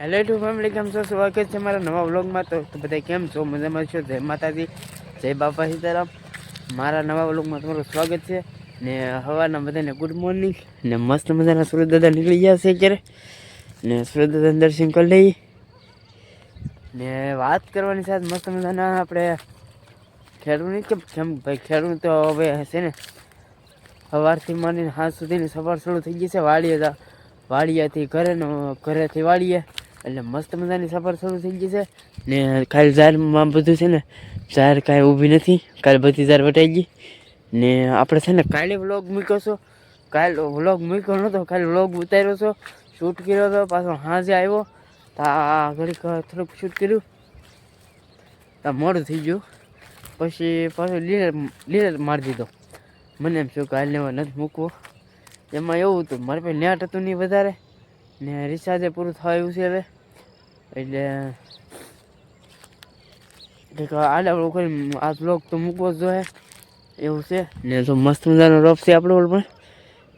Hello two family કેમ છો? સ્વાગત છે મારા નવા વ્લોગમાં. તો બધા કેમ છો? મજામાં છો? જય માતાજી, જય બાપા સીતારામ. મારા નવા વ્લોગમાં તમારું સ્વાગત છે. ને હવાના બધાને ગુડ મોર્નિંગ ને મસ્ત મજાના સુરત દાદા નીકળી ગયા છે અત્યારે. ને સુરત દાદાને દર્શન કરી લઈએ. ને વાત કરવાની સાથે મસ્ત મજાના આપણે ખેડૂત કે કેમ ભાઈ ખેડૂત તો હવે હશે ને. સવારથી માંડીને સાંજ સુધીની સવાર શરૂ થઈ ગઈ છે. વાડીએ વાડિયાથી ઘરે ઘરેથી વાડીએ. એટલે મસ્ત મજાની સફર શરૂ થઈ ગઈ છે. ને કાલ ઝાડમાં બધું છે ને, ઝાડ કાંઈ ઊભી નથી. કાલ બધી ઝાડ વટાઈ ગઈ. ને આપણે છે ને કાલે વ્લોગ મૂક્યો છો. કાલ વ્લોગ મૂક્યો નહોતો કાલે વ્લોગ ઉતાર્યો છો. શૂટ કર્યો હતો પાછો હાજે આવ્યો. તો ઘડીક થોડુંક શૂટ કર્યું. તો મોડું થઈ ગયું. પછી પાછું લીલર લીલર મારી દીધો. મને એમ શું કાલ લેવા નથી મૂકવો. એમાં એવું હતું, મારે પાસે નેટ હતું નહીં વધારે. ને રિચાર્જે પૂરું થયું છે હવે. એટલે આડે આડા કરી આ બ્લોગ તો મૂકવો જ જોઈએ. એવું છે. ને તો મસ્ત મજાનો રફ છે આપણો પણ.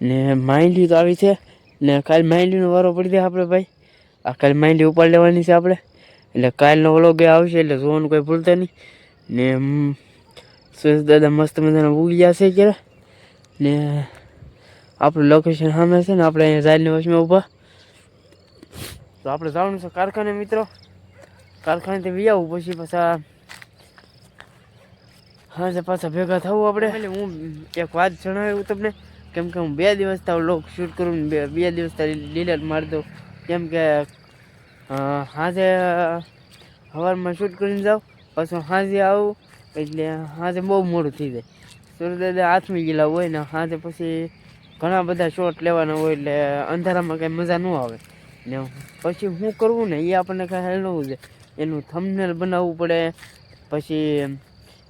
ને માઇન્ડી તો આવી છે. ને કાલ માઇન્ડીનો વારો પડી જાય આપણે ભાઈ. આ કાલ માઇન્ડી ઉપાડ લેવાની છે આપણે. એટલે કાલનો વ્લોગ આવશે એટલે જોવાનું કોઈ ભૂલતા નહીં. ને સુરેશ દાદા મસ્ત મજાના ઉગી ગયા છે ક્યારે ને આપણું લોકેશન સામે છે ને આપણે અહીંયા ઝાડની વચમાં ઊભા. તો આપણે જવાનું છે કારખાને મિત્રો. કારખાનેથી વી આવું, પછી પાછા હા તો પાછા ભેગા થવું આપણે. એટલે હું એક વાત જણાવ્યું તમને, કેમ કે હું બે દિવસ તાવ લોક શૂટ કરું બે બે દિવસ તારી ડિલેટ મારી દઉં. કેમ કે સાંજે સવારમાં શૂટ કરીને જાઉં, પાછું સાંજે આવું, એટલે સાંજે બહુ મોડું થઈ જાય. સૂર્યદાદા હાથમાં ગયેલા હોય ને સાંજે પછી ઘણા બધા શોટ લેવાના હોય એટલે અંધારામાં કંઈ મજા ન આવે. ને પછી શું કરવું ને એ આપણને કાંઈ હેલવું છે એનું થંબનેલ બનાવવું પડે, પછી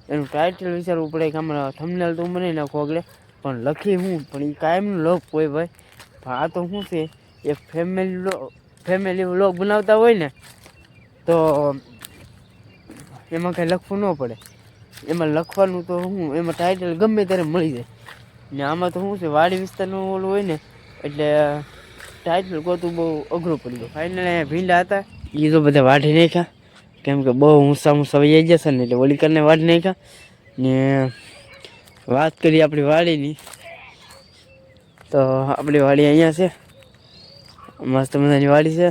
એનું ટાઇટલ વિચારવું પડે કે આમાં થંબનેલ તો મને નાખો આગળ. પણ લખી હું, પણ એ કાયમનું લોક હોય ભાઈ. આ તો શું છે એ ફેમિલી ફેમિલી વ્લોગ બનાવતા હોય ને, તો એમાં કાંઈ લખવું ન પડે. એમાં લખવાનું તો હું, એમાં ટાઇટલ ગમે ત્યારે મળી જાય. ને આમાં તો શું છે, વાડી વિસ્તારનું ઓલું હોય ને, એટલે ટાઇટલ ગોતું બહુ અઘરું પડી ગયું. ફાઇનલ ભીંડા હતા એ તો બધા વાઢી નાખ્યા. કેમ કે બહુ ઊંચા ઊંચા વહી જશે ને, એટલે ઓલી કરીને વાઢી નાખ્યા. ને વાત કરીએ આપણી વાડીની. તો આપણી વાડી અહીંયા છે. મસ્ત મજાની વાડી છે.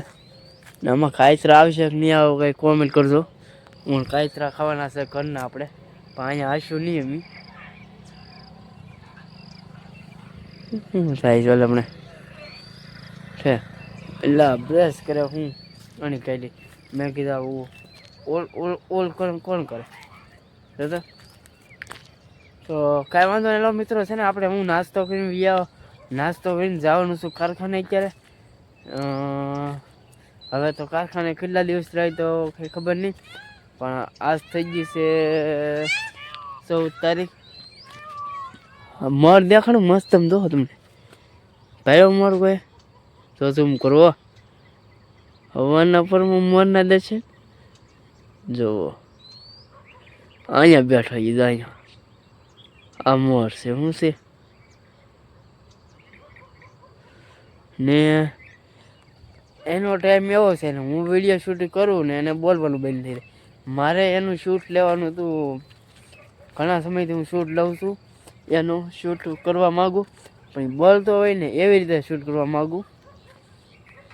ને આમાં કાયતરા આવશે કે નહીં, આવે કંઈ કોમેન્ટ કરજો. હું કાયતરા ખાવાના છે ઘરના આપણે. પણ અહીંયા આવીશું નહીં એમ શું થાય છે હમણે? છે. એટલે બ્રશ કરે હું અને કાઢી. મેં કીધા, આવું ઓલ ઓલ ઓલ કોણ કોણ કરે? દાદા. તો કાંઈ વાંધો નહીં, લો મિત્રો, છે ને, આપણે હું નાસ્તો કરીને વ્યા નાસ્તો કરીને જવાનું છું કારખાને અત્યારે. હવે તો કારખાને કેટલા દિવસ રહી તો કંઈ ખબર નહીં, પણ આજ થઈ ગઈ છે ચૌદ તારીખ. મર દેખાડું મસ્ત તમે દો તમને. ભાઈઓ મર કોઈ તો તું કરવો? હવાના પર મોરના છે. જુઓ. અહીંયા બેઠો એ અહીંયા આ મોર છે શું છે? ને એનો ટાઈમ એવો છે ને, હું વીડિયો શૂટ કરું ને એને બોલવાનું બંધ થઈ જાય. મારે એનું શૂટ લેવાનું હતું ઘણા સમયથી હું શૂટ લઉં છું. એનું શૂટ કરવા માગું. પણ ઈ બોલતો હોય ને, એવી રીતે શૂટ કરવા માગું.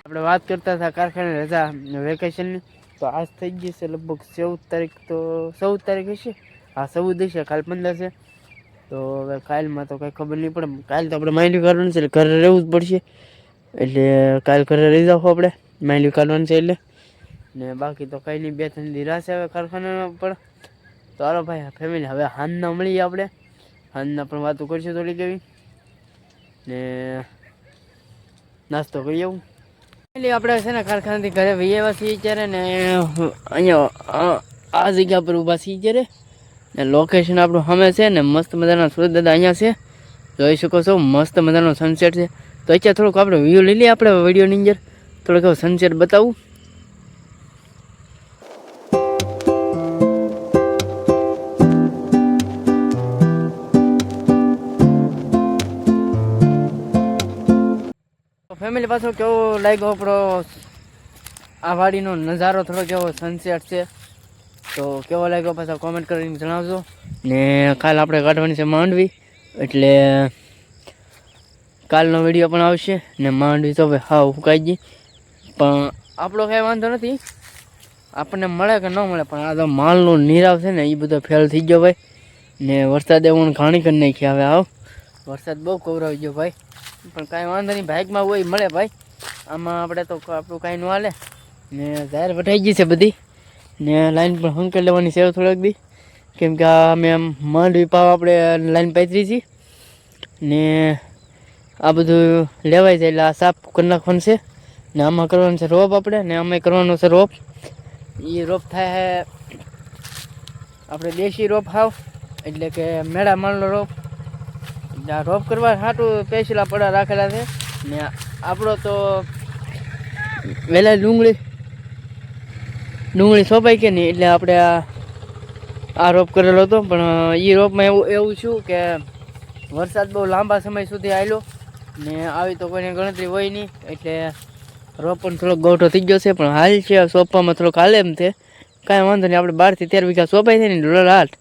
આપણે વાત કરતા હતા કારખાને રજા વેકેશનની તો આજ થઈ ગઈ છે લગભગ ચૌદ તારીખ, તો ચૌદ તારીખ હશે? હા, ચૌદ હશે, કાલ પંદર છે. તો હવે કાલમાં તો કંઈ ખબર નહીં પડે. કાલ તો આપણે માઇન્ડ કરવાનું છે, એટલે ઘરે રહેવું જ પડશે. એટલે કાલ ઘરે રહી જાવ આપણે, માઇન્ડ કાઢવાનું છે એટલે. ને બાકી તો કંઈ નહીં, બે ત્રણ દી રાશે હવે કારખાનામાં પણ. તો ભાઈ ફેમિલી હવે હાંજના મળીએ આપણે. હાંજના પણ વાતો કરીશું થોડીક એવી. ને નાસ્તો કરી આવું. એટલે આપણે છે ને કારખાનાથી ઘરે આવ્યા છીએ ત્યારે ને અહીંયા, આ- આ જગ્યા પર ઊભા છીએ ત્યારે ને લોકેશન આપણું સામે છે ને મસ્ત મજાના સુરત દાદા અહીંયા છે. જોઈ શકો છો, મસ્ત મજાનો સનસેટ છે. તો અત્યારે થોડુંક આપણે વ્યૂ લઈ લઈએ આપણે વિડીયોની અંદર. થોડોક સનસેટ બતાવું. ફેમિલી પાછો કેવો લાગ્યો આપણો આ વાડીનો નજારો થોડો કેવો સનસેટ છે? તો કેવો લાગ્યો પાછા કોમેન્ટ કરીને જણાવજો. ને કાલ આપણે કાઢવાની છે માંડવી, એટલે કાલનો વીડિયો પણ આવશે, ને માંડવી તો હા ઉકાઈ ગઈ. પણ આપણો કાંઈ વાંધો નથી. આપણને મળે કે ન મળે, પણ આ તો માલનો નીરાવ છે ને એ બધો ફેલ થઈ ગયો ભાઈ. ને વરસાદ એવું ઘાણી કરી નાખી હવે આવ વરસાદ બહુ કવરાવી ગયો ભાઈ. પણ કાંઈ વાંધો નહીં બાઇકમાં હોય મળે ભાઈ. આમાં આપણે તો આપણું કાંઈ ન હાલે. ને જાહેર વટાઈ ગઈ છે બધી. ને લાઈન પણ હંકેલ લેવાની સેવ થોડાક દી. કેમ કે અમે આમ માંડવી પાવ આપણે લાઈન પાથરી છીએ ને આ બધું લેવાય છે એટલે આ સાફ કરી નાખવાનું છે. ને આમાં કરવાનું છે રોપ આપણે, ને અમે કરવાનો છે રોપ. એ રોપ થાય આપણે દેશી રોપ હાવ. એટલે કે મેળા માળનો રોપ. આ રોપ કરવા સાટું પેશલા પડા રાખેલા છે. ને આપણો તો વહેલા ડુંગળી ડુંગળી સોંપાઈ કે નહીં, એટલે આપણે આ આ રોપ કરેલો હતો. પણ એ રોપમાં એવું એવું છું કે વરસાદ બહુ લાંબા સમય સુધી આવેલો ને આવી તો કોઈને ગણતરી હોય નહીં, એટલે રોપ પણ થોડોક ગોઠો થઈ ગયો છે. પણ હાલ છે, સોંપવામાં થોડોક હાલે એમ છે. કાંઈ વાંધો નહીં, આપણે બારથી તેર વીઘા સોંપાય છે ને ડોલર આઠ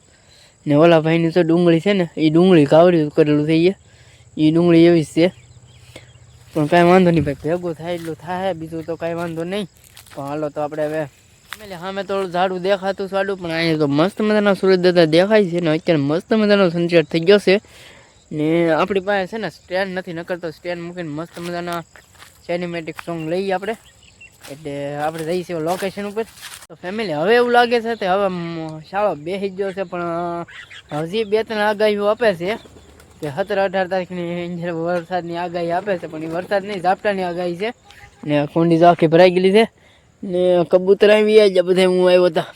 ને ઓલા ભાઈની તો ડુંગળી છે ને એ ડુંગળી કાવડી કરેલું થઈ ગયા. એ ડુંગળી એવી જ છે. પણ કાંઈ વાંધો નહીં ભાઈ, ભેગું થાય એટલું થાય, બીજું તો કાંઈ વાંધો નહીં. પણ હાલો તો આપણે હવે એટલે સામે થોડું ઝાડું દેખાતું સાડું પણ અહીંયા તો મસ્ત મજાના સૂરજ દાદા દેખાય છે ને, અત્યારે મસ્ત મજાનો સનસેટ થઈ ગયો છે. ને આપણી પાસે છે ને સ્ટેન્ડ નથી નકરતો સ્ટેન્ડ મૂકીને મસ્ત મજાના સિનેમેટિક સોંગ લઈએ આપણે. એટલે આપણે જઈએ છીએ લોકેશન ઉપર. તો ફેમિલી હવે એવું લાગે છે કે હવે શાળો બેસી જ ગયો છે, પણ હજી બે ત્રણ આગાહીઓ આપે છે. કે સત્તર અઢાર તારીખની વરસાદની આગાહી આપે છે, પણ એ વરસાદ નહીં, ઝાપટાની આગાહી છે. ને કુંડી તો આખી ભરાઈ ગયેલી છે. ને કબૂતર આવી ગયા બધા હું આવ્યો હતા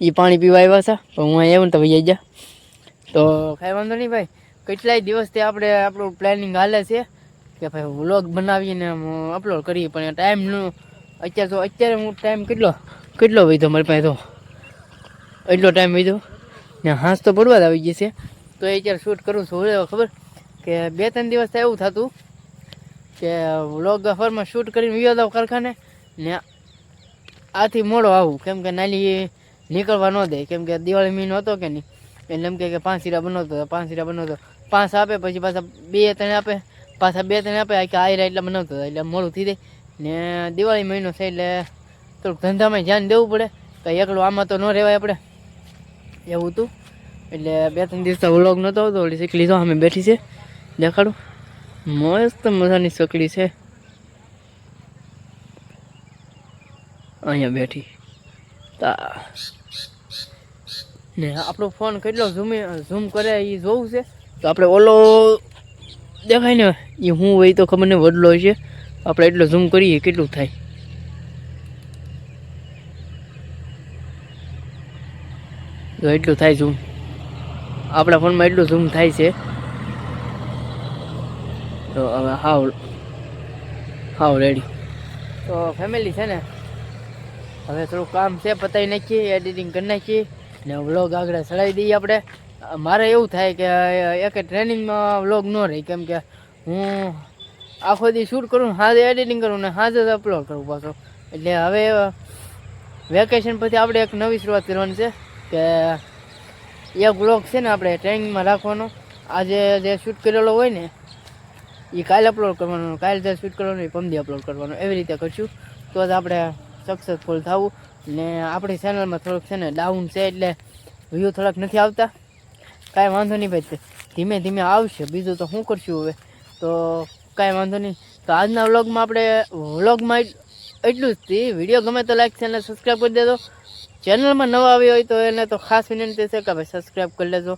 એ પાણી પીવા આવ્યા હતા પણ હું આવ્યો ને તો ભાઈ ગયા તો કાંઈ વાંધો નહીં ભાઈ, કેટલાય દિવસથી આપણે આપણું પ્લાનિંગ હાલે છે. કે ભાઈ વ્લોગ બનાવીને અપલોડ કરીએ, પણ ટાઈમનું અત્યારે તો અત્યારે હું ટાઈમ કેટલો કેટલો વીધો મારી પાસે તો? એટલો ટાઈમ વીધો? ને હાંસ તો પડવા જ આવી ગઈ છે. તો એ અત્યારે શૂટ કરું છું. હવે ખબર? કે બે ત્રણ દિવસ તો એવું થતું કે વ્લોગ ફરમાં શૂટ કરીને વિયો દઉં કારખાને, ને આથી મોડો આવું. કેમ કે નાલી નીકળવા ન દે. કેમ કે દિવાળી મહિનો હતો કે નહીં? એટલે એમ કે પાંચ હીરા બનાવતો પાંચ હીરા બનાવતો પાંચ આપે, પછી પાછા બે ત્રણ આપે, પાછા બે ત્રણ આપે કે હીરા એટલા બનાવતો એટલે મોડું થઈ જાય. ને દિવાળી મહિનો છે એટલે થોડુંક ધંધામાં ધ્યાન દેવું પડે. તો એકલું આમાં તો ન રહેવાય આપણે. એવું હતું. એટલે બે ત્રણ દિવસ વ્લોગ નહોતો આવતો એટલે શીખલી તો અમે બેઠી છે. દેખાડું. મસ્ત મજાની સકલી છે. અહીંયા બેઠી. તા. ને આપણો ફોન કેટલો ઝૂમ ઝૂમ કરે એ જોવું છે. તો આપણે ઓલો દેખાય ને એ હું હોય તો ખબર નહીં, વડલો છે. આપણે એટલો ઝૂમ કરીએ, કેટલું થાય? તો એટલું થાય ઝૂમ આપણા ફોનમાં એટલું ઝૂમ થાય છે. તો હવે હાવ હાવ રેડી તો ફેમિલી છે ને, હવે થોડું કામ છે પતાવી નાખીએ એડિટિંગ કરી નાખીએ, ને વ્લોગ આગળ ચડાવી દઈએ આપણે. મારે એવું થાય કે એક ટ્રેનિંગમાં વ્લોગ ન રહે, કેમ કે હું આખો દી શૂટ કરું, હાજે એડિટિંગ કરું ને હાજે જ અપલોડ કરું પાછો. એટલે હવે વેકેશન પછી આપણે એક નવી શરૂઆત કરવાની છે કે એક બ્લોગ છે ને આપણે ટ્રેનિંગમાં રાખવાનો. આજે જે શૂટ કરેલો હોય ને, એ કાલે અપલોડ કરવાનો, કાલે જે શૂટ કરવાનો એ પમદી અપલોડ કરવાનો. એવી રીતે કરશું. તો જ આપણે સક્સેસફુલ થવું. ને આપણી ચેનલમાં થોડુંક છે ને ડાઉન છે એટલે વ્યૂ થોડાક નથી આવતા. કાંઈ વાંધો નહીં ભાઈ, ધીમે ધીમે આવશે. બીજું તો શું કરશું હવે? તો કાંઈ વાંધો નહીં. તો આજના વ્લોગમાં આપણે વ્લોગમાં એટલું જ થી વીડિયો ગમે તો લાઈક ચેનલ સબસ્ક્રાઈબ કરી દેજો. ચેનલમાં નવા આવી હોય તો એને તો ખાસ વિનંતી છે કે ભાઈ સબસ્ક્રાઈબ કરી લેજો.